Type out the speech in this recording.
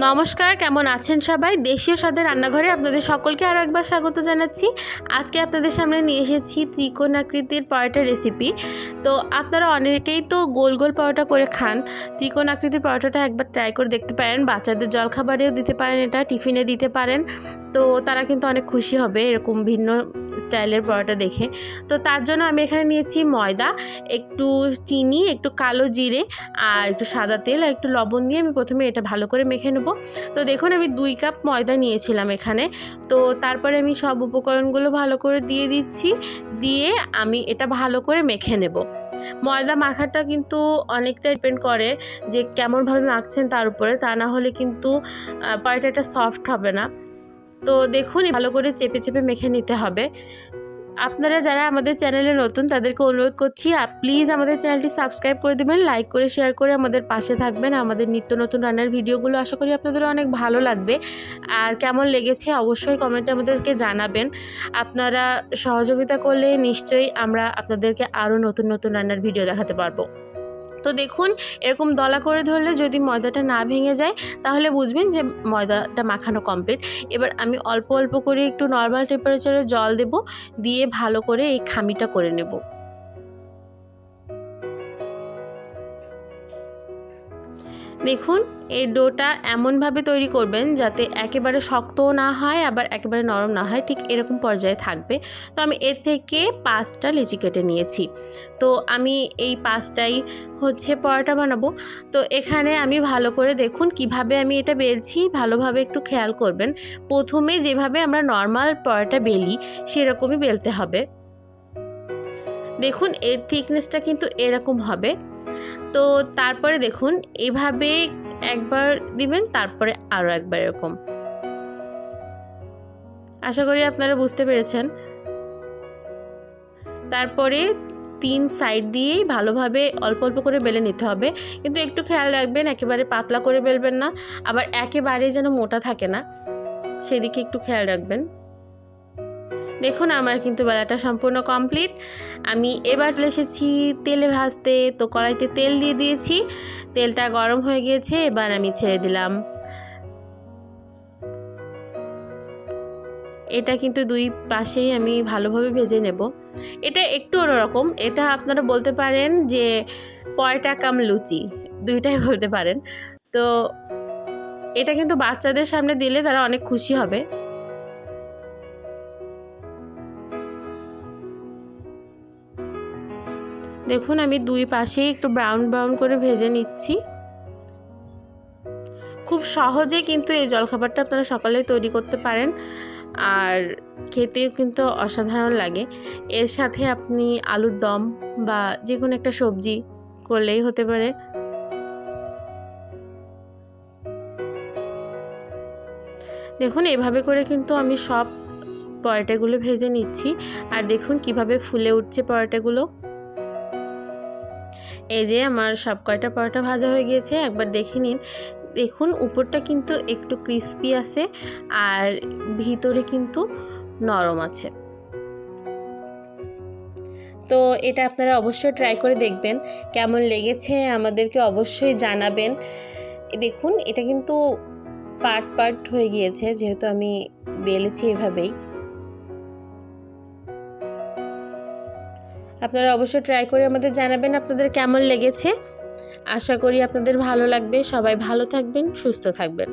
নমস্কার, কেমন আছেন সবাই? দেশীয় স্বাদের রান্নাঘরে আপনাদের সকলকে আরও একবার স্বাগত জানাচ্ছি। আজকে আপনাদের সামনে নিয়ে এসেছি ত্রিকোণ আকৃতির পরোটা রেসিপি তো আপনারা অনেকেই তো গোল গোল পরোটা করে খান ত্রিকোণ আকৃতির পরোটাটা একবার ট্রাই করে দেখতে পারেন। বাচ্চাদের জলখাবারেও দিতে পারেন এটা, টিফিনে দিতে পারেন। তো তারা কিন্তু অনেক খুশি হবে, এরকম ভিন্ন স্টাইলের পরোটা দেখে। তো তার জন্য আমি এখানে নিয়েছি ময়দা, একটু চিনি, একটু কালো জিরে আর একটু সাদা তেল আর একটু লবণ দিয়ে আমি প্রথমে এটা ভালো করে মেখে নেব। তো দেখুন আমি দুই কাপ ময়দা নিয়েছিলাম এখানে। তো তারপরে আমি সব উপকরণগুলো ভালো করে দিয়ে দিচ্ছি, দিয়ে আমি এটা ভালো করে মেখে নেব। ময়দা মাখাটা কিন্তু অনেকটা ডিপেন্ড করে যে কেমনভাবে মাখছেন তার উপরে, তা না হলে কিন্তু পরোটাটা সফট হবে না। তো দেখুন, ভালো করে চেপে চেপে মেখে নিতে হবে। আপনারা যারা আমাদের চ্যানেলে নতুন, তাদেরকে অনুরোধ করছি প্লিজ আমাদের চ্যানেলটি সাবস্ক্রাইব করে দেবেন, লাইক করে, শেয়ার করে আমাদের পাশে থাকবেন। আমাদের নিত্য নতুন রান্নার ভিডিওগুলো আশা করি আপনাদের অনেক ভালো লাগবে। আর কেমন লেগেছে অবশ্যই কমেন্টে আমাদেরকে জানাবেন। আপনারা সহযোগিতা করলে নিশ্চয়ই আমরা আপনাদেরকে আরও নতুন নতুন রান্নার ভিডিও দেখাতে পারব। তো দেখুন, এরকম দলা করে ধরলে যদি ময়দাটা না ভেঙে যায়, তাহলে বুঝবেন যে ময়দাটা মাখানো কমপ্লিট এবার আমি অল্প অল্প করে একটু নর্মাল টেম্পারেচারে জল দেব, দিয়ে ভালো করে এই খামিটা করে নেব। দেখুন, এই ডোটা এমনভাবে তৈরি করবেন যাতে একেবারে শক্তও না হয়, আবার একেবারে নরম না হয়। ঠিক এরকম পর্যায়ে থাকবে। তো আমি এর থেকে পাঁচটা লিচি কেটে নিয়েছি। তো আমি এই পাঁচটাই হচ্ছে পরোটা বানাবো। তো এখানে আমি ভালো করে দেখুন কীভাবে আমি এটা বেলছি, ভালোভাবে একটু খেয়াল করবেন। প্রথমে যেভাবে আমরা নর্মাল পরোটা বেলি, সেরকমই বেলতে হবে। দেখুন, এর থিকনেসটা কিন্তু এরকম হবে। তো তারপরে দেখুন, এভাবে একবার দিবেন, তারপরে আরও একবার এরকম। আশা করি আপনারা বুঝতে পেরেছেন। তারপরে তিন সাইড দিয়েই ভালোভাবে অল্প অল্প করে বেলে নিতে হবে। কিন্তু একটু খেয়াল রাখবেন, একেবারে পাতলা করে বেলবেন না। আবার একেবারে যেন মোটা থাকে না, সেদিকে একটু খেয়াল রাখবেন। দেখুন, আমার কিন্তু বেলাটা সম্পূর্ণ কমপ্লিট। আমি এবার চলে এসেছি তেলে ভাজতে। তো কড়াইতে তেল দিয়ে দিয়েছি। তেলটা গরম হয়ে গিয়েছে, এবার আমি ছেড়ে দিলাম। এটা কিন্তু দুই পাশেই আমি ভালোভাবে ভেজে নেব। এটা একটু অন্যরকম। এটা আপনারা বলতে পারেন যে পয়টা কাম লুচি। দুইটাই বলতে পারেন। তো এটা কিন্তু বাচ্চাদের সামনে দিলে তারা অনেক খুশি হবে। দেখুন, আমি দুই পাশেই একটু ব্রাউন ব্রাউন করে ভেজে নিচ্ছি। খুব সহজে কিন্তু এই জলখাবারটা আপনারা সকালে তৈরি করতে পারেন। আর খেতেও কিন্তু অসাধারণ লাগে। এর সাথে আপনি আলুর দম বা যে কোনো একটা সবজি করলেই হতে পারে। দেখুন, এভাবে করে কিন্তু আমি সব পরোটাগুলো ভেজে নিচ্ছি। আর দেখুন, কীভাবে ফুলে উঠছে পরোটাগুলো। এই যে আমার সব কয়টা পরোটা ভাজা হয়ে গিয়েছে, একবার দেখে নিন। দেখুন, উপরটা কিন্তু একটু ক্রিস্পি আছে আর ভিতরে কিন্তু নরম আছে। তো এটা আপনারা অবশ্যই ট্রাই করে দেখবেন, কেমন লেগেছে আমাদেরকে অবশ্যই জানাবেন। দেখুন, এটা কিন্তু পার্ট পার্ট হয়ে গিয়েছে, যেহেতু আমি বেলেছি এভাবেই। আপনারা অবশ্যই ট্রাই করে আমাদের জানাবেন আপনাদের কেমন লেগেছে। আশা করি আপনাদের ভালো লাগবে। সবাই ভালো থাকবেন, সুস্থ থাকবেন।